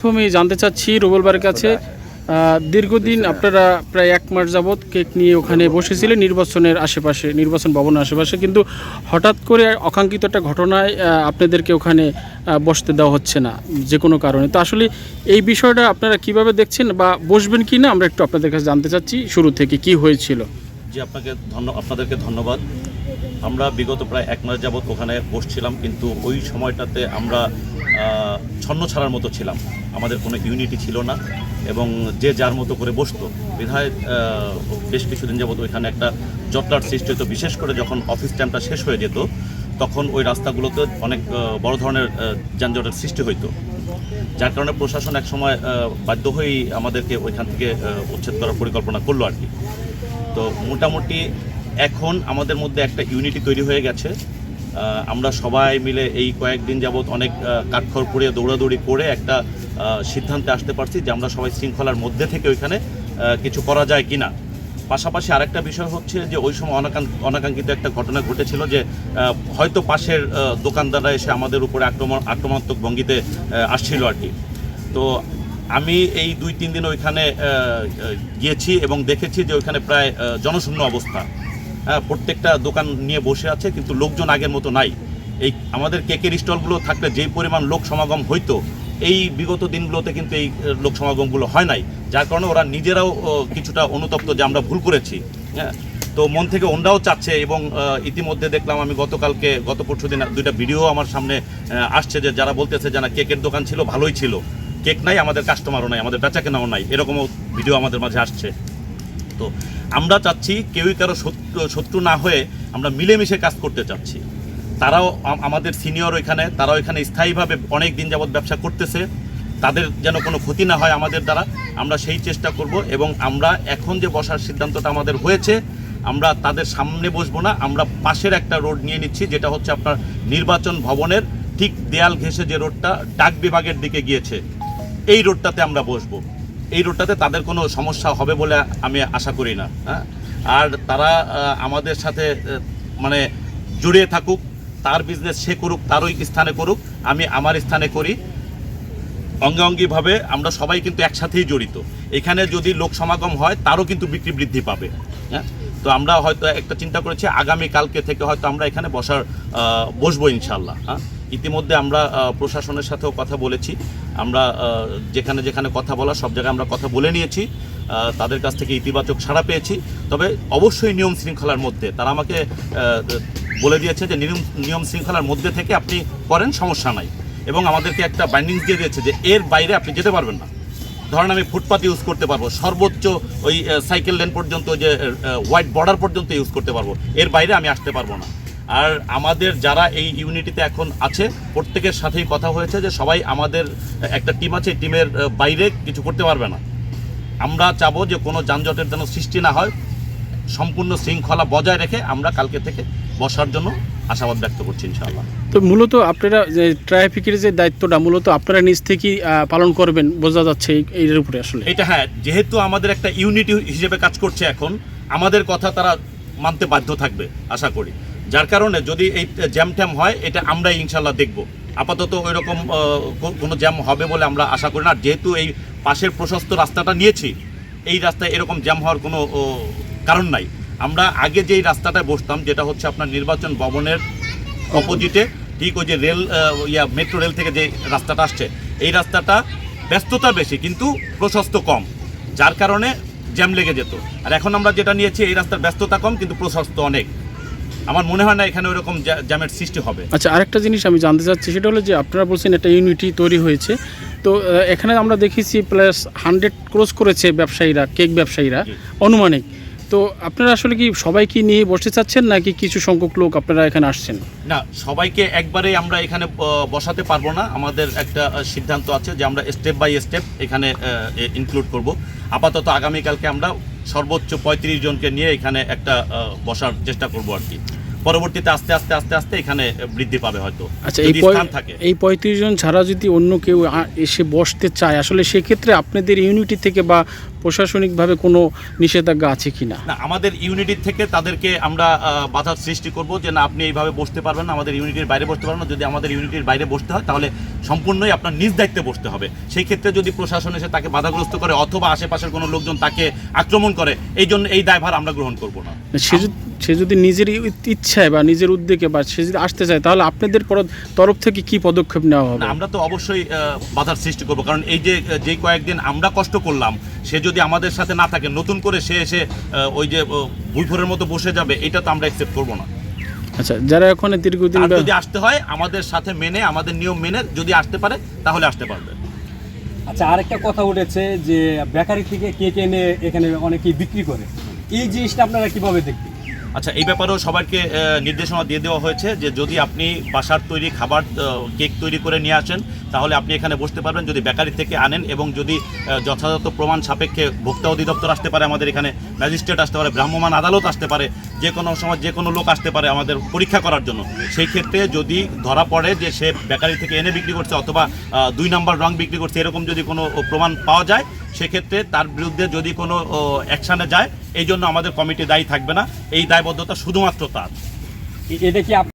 প্রথমে জানতে চাচ্ছি রুবেলবার কাছে দীর্ঘদিন আপনারা প্রায় এক মাস যাবৎ কেক নিয়ে ওখানে বসেছিলেন, নির্বাচনের আশেপাশে, নির্বাচন ভবনের আশেপাশে। কিন্তু হঠাৎ করে অকাঙ্ক্ষিত একটা ঘটনায় আপনাদেরকে ওখানে বসতে দেওয়া হচ্ছে না, যে কোনো কারণে। তো আসলে এই বিষয়টা আপনারা কীভাবে দেখছেন বা বসবেন কি না, আমরা একটু আপনাদের কাছে জানতে চাচ্ছি, শুরু থেকে কি হয়েছিল? জি, আপনাকে ধন্য আপনাদেরকে ধন্যবাদ। আমরা বিগত প্রায় এক মাস যাবৎ ওখানে বসছিলাম, কিন্তু ওই সময়টাতে আমরা ছন্ন ছাড়ার মতো ছিলাম। আমাদের কোনো ইউনিটি ছিল না এবং যে যার মতো করে বসতো। বিধায় বেশ কিছুদিন যাবৎ ওইখানে একটা জটলার সৃষ্টি হতো। বিশেষ করে যখন অফিস টাইমটা শেষ হয়ে যেত, তখন ওই রাস্তাগুলোতে অনেক বড় ধরনের যানজটের সৃষ্টি হইতো। যার কারণে প্রশাসন এক সময় বাধ্য হয়েই আমাদেরকে ওইখান থেকে উচ্ছেদ করার পরিকল্পনা করল আর কি। তো মোটামুটি এখন আমাদের মধ্যে একটা ইউনিটি তৈরি হয়ে গেছে। আমরা সবাই মিলে এই কয়েকদিন যাবৎ অনেক কাঠখড় পুড়ে দৌড়াদৌড়ি করে একটা সিদ্ধান্তে আসতে পারছি যে আমরা সবাই শৃঙ্খলার মধ্যে থেকে ওইখানে কিছু করা যায় কি না পাশাপাশি আরেকটা বিষয় হচ্ছে যে ওই সময় অনাকাঙ্ক- অনাকাঙ্ক্ষিত একটা ঘটনা ঘটেছিল যে হয়তো পাশের দোকানদাররা এসে আমাদের উপরে আক্রমণ, আক্রমণাত্মক ভঙ্গিতে আসছিল আর কি। তো আমি এই দুই, তিন দিন ওইখানে গিয়েছি এবং দেখেছি যে ওইখানে প্রায় জনশূন্য অবস্থা। প্রত্যেকটা দোকান নিয়ে বসে আছে, কিন্তু লোকজন আগের মতো নাই। এই আমাদের কেকের স্টলগুলো থাকলে যেই পরিমাণ লোক সমাগম হইতো, এই বিগত দিনগুলোতে কিন্তু এই লোক সমাগমগুলো হয় নাই। যার কারণে ওরা নিজেরাও কিছুটা অনুতপ্ত যে আমরা ভুল করেছি হ্যাঁ। তো মন থেকে ওনরাও চাচ্ছে এবং ইতিমধ্যে দেখলাম আমি গতকালকে, গত পরশু দিন দুইটা ভিডিও আমার সামনে আসছে যে যারা বলতেছে যে না, কেকের দোকান ছিল, ভালোই ছিল। কেক নাই, আমাদের কাস্টমারও নাই, আমাদের বেচা কেনাও নাই, এরকমও ভিডিও আমাদের মাঝে আসছে। তো আমরা চাচ্ছি কেউই কারও শত্রু শত্রু না হয়ে আমরা মিলেমিশে কাজ করতে চাচ্ছি। তারাও আমাদের সিনিয়র ওইখানে, তারাও এখানে স্থায়ীভাবে অনেক দিন যাবৎ ব্যবসা করতেছে। তাদের যেন কোনো ক্ষতি না হয় আমাদের দ্বারা, আমরা সেই চেষ্টা করব এবং আমরা এখন যে বসার সিদ্ধান্তটা আমাদের হয়েছে, আমরা তাদের সামনে বসবো না, আমরা পাশের একটা রোড নিয়ে নিচ্ছি, যেটা হচ্ছে আপনার নির্বাচন ভবনের ঠিক দেয়াল ঘেঁষে যে রোডটা ডাক বিভাগের দিকে গিয়েছে। এই রোডটাতে আমরা বসবো। এই রোডটাতে তাদের কোনো সমস্যা হবে বলে আমি আশা করি না হ্যাঁ? আর তারা আমাদের সাথে মানে জড়িয়ে থাকুক, তার বিজনেস সে করুক তার ওই স্থানে করুক, আমি আমার স্থানে করি। অঙ্গাঙ্গিভাবে আমরা সবাই কিন্তু একসাথেই জড়িত। এখানে যদি লোক সমাগম হয়, তারও কিন্তু বিক্রি বৃদ্ধি পাবে হ্যাঁ? তো আমরা হয়তো একটা চিন্তা করেছি, আগামী কালকে থেকে হয়তো আমরা এখানে বসার বসবো ইনশাল্লাহ হ্যাঁ? ইতিমধ্যে আমরা প্রশাসনের সাথেও কথা বলেছি। আমরা যেখানে যেখানে কথা বলা সব জায়গায় আমরা কথা বলে নিয়েছি তাদের কাছ থেকে ইতিবাচক সাড়া পেয়েছি। তবে অবশ্যই নিয়ম শৃঙ্খলার মধ্যে, তারা আমাকে বলে দিয়েছে যে নিয়ম নিয়ম শৃঙ্খলার মধ্যে থেকে আপনি করেন, সমস্যা নাই। এবং আমাদেরকে একটা বাইন্ডিংস দিয়ে দিয়েছে যে এর বাইরে আপনি যেতে পারবেন না। ধরেন আমি ফুটপাথ ইউজ করতে পারব, সর্বোচ্চ ওই সাইকেল লেন পর্যন্ত যে হোয়াইট বর্ডার পর্যন্ত ইউজ করতে পারব, এর বাইরে আমি আসতে পারব না। আর আমাদের যারা এই ইউনিটিতে এখন আছে প্রত্যেকের সাথেই কথা হয়েছে যে সবাই আমাদের একটা টিম আছে টিমের বাইরে কিছু করতে পারবে না। আমরা চাবো যে কোনো যানজটের যেন সৃষ্টি না হয় সম্পূর্ণ শৃঙ্খলা বজায় রেখে আমরা কালকে থেকে বসার জন্য আশাবাদ ব্যক্ত করছি ইনশাআল্লাহ। তো মূলত আপনারা যে ট্রাফিকের যে দায়িত্বটা মূলত আপনারা নিজ থেকেই পালন করবেন বোঝা যাচ্ছে এই- এর উপরে আসলে। এটা হ্যাঁ যেহেতু আমাদের একটা ইউনিটি হিসেবে কাজ করছে এখন আমাদের কথা তারা মানতে বাধ্য থাকবে আশা করি। যার কারণে যদি এই জ্যাম ট্যাম হয়, এটা আমরাই ইনশাল্লাহ দেখব। আপাতত ওই রকম কোনো জ্যাম হবে বলে আমরা আশা করি না। আর যেহেতু এই পাশের প্রশস্ত রাস্তাটা নিয়েছি, এই রাস্তায় এরকম জ্যাম হওয়ার কোনো কারণ নাই। আমরা আগে যেই রাস্তাটায় বসতাম, যেটা হচ্ছে আপনার নির্বাচন ভবনের অপোজিটে, ঠিক ওই যে রেল ইয়া, মেট্রো রেল থেকে যে রাস্তাটা আসছে, এই রাস্তাটা ব্যস্ততা বেশি, কিন্তু প্রশস্ত কম। যার কারণে জ্যাম লেগে যেত। আর এখন আমরা যেটা নিয়েছি, এই রাস্তার ব্যস্ততা কম, কিন্তু প্রশস্ত অনেক। আমার মনে হয় না এখানে ওইরকম জ্যা- জ্যামের সৃষ্টি হবে। আচ্ছা আরেকটা জিনিস আমি জানতে চাচ্ছি সেটা হলো যে আপনারা বলছেন একটা ইউনিটি তৈরি হয়েছে। তো এখানে আমরা দেখেছি প্লাস হান্ড্রেড ক্রস করেছে ব্যবসায়ীরা কেক ব্যবসায়ীরা। অনুমানিক তো আপনারা আসলে কি সবাইকে নিয়ে বসতে চাচ্ছেন নাকি কিছু সংখ্যক লোক আপনারা এখানে আসছেন? না সবাইকে একবারে আমরা এখানে বসাতে পারব না। আমাদের একটা সিদ্ধান্ত আছে যে আমরা স্টেপ বাই স্টেপ এখানে ইনক্লুড করব। আপাতত আগামীকালকে আমরা সর্বোচ্চ পঁয়ত্রিশ জনকে নিয়ে এখানে একটা বসার চেষ্টা করব আর কি। পরবর্তীতে আস্তে আস্তে আস্তে আস্তে এখানে বৃদ্ধি পাবে হয়তো। আচ্ছা এই স্থান থাকে। এই পঁয়ত্রিশ জন ছাড়া যদি অন্য কেউ এসে বসতে চায় আসলে সেক্ষেত্রে আপনাদের ইউনিটি থেকে বা প্রশাসনিকভাবে কোনো নিষেধাজ্ঞা আছে কি না না আমাদের ইউনিটির থেকে তাদেরকে আমরা বাধার সৃষ্টি করব যে না আপনি এইভাবে বসতে পারবেন না আমাদের ইউনিটির বাইরে বসতে পারবেন না। যদি আমাদের ইউনিটির বাইরে বসতে হয় তাহলে সম্পূর্ণই আপনার নিজ দায়িত্বে বসতে হবে। সেই ক্ষেত্রে যদি প্রশাসন এসে তাকে বাধাগ্রস্ত করে অথবা আশেপাশের কোনো লোকজন তাকে আক্রমণ করে এই জন্য এই দায়ভার আমরা গ্রহণ করব না। সে যদি সে যদি নিজের ইচ্ছায় বা নিজের উদ্যোগে বা সে যদি আসতে চায় তাহলে আপনাদের পর- তরফ থেকে কি পদক্ষেপ নেওয়া হবে? আমরা তো অবশ্যই বাধার সৃষ্টি করব। কারণ এই যে যে কয়েকদিন আমরা কষ্ট করলাম সে যদি আমাদের সাথে না থাকে নতুন করে সে এসে ওই যে ভুইফোরের মতো বসে যাবে এটা তো আমরা অ্যাকসেপ্ট করব না। আচ্ছা যারা ওখানে দীর্ঘদিন যদি আসতে হয় আমাদের সাথে মেনে আমাদের নিয়ম মেনে যদি আসতে পারে তাহলে আসতে পারবে। আচ্ছা আরেকটা কথা উঠেছে যে বেকারি থেকে কেক এনে এখানে অনেকেই বিক্রি করে। এই জিনিসটা আপনারা কীভাবে দেখবেন? আচ্ছা এই ব্যাপারেও সবাইকে নির্দেশনা দিয়ে দেওয়া হয়েছে যে যদি আপনি বাসার তৈরি খাবার কেক তৈরি করে নিয়ে আসেন, তাহলে আপনি এখানে বসতে পারবেন যদি বেকারি থেকে আনেন এবং যদি যথাযথ প্রমাণ সাপেক্ষে ভোক্তা অধিদপ্তর আসতে পারে, আমাদের এখানে ম্যাজিস্ট্রেট আসতে পারে ভ্রাম্যমান আদালত আসতে পারে যে কোনো সময় যে কোনো লোক আসতে পারে আমাদের পরীক্ষা করার জন্য। সেই ক্ষেত্রে যদি ধরা পড়ে যে সে বেকারি থেকে এনে বিক্রি করছে অথবা দুই নাম্বার রং বিক্রি করছে, এরকম যদি কোনো প্রমাণ পাওয়া যায়, সেক্ষেত্রে তার বিরুদ্ধে যদি কোনো অ্যাকশানে যায় এই জন্য আমাদের কমিটি দায়ী থাকবে না। এই দায়বদ্ধতা শুধুমাত্র তার। এটা কি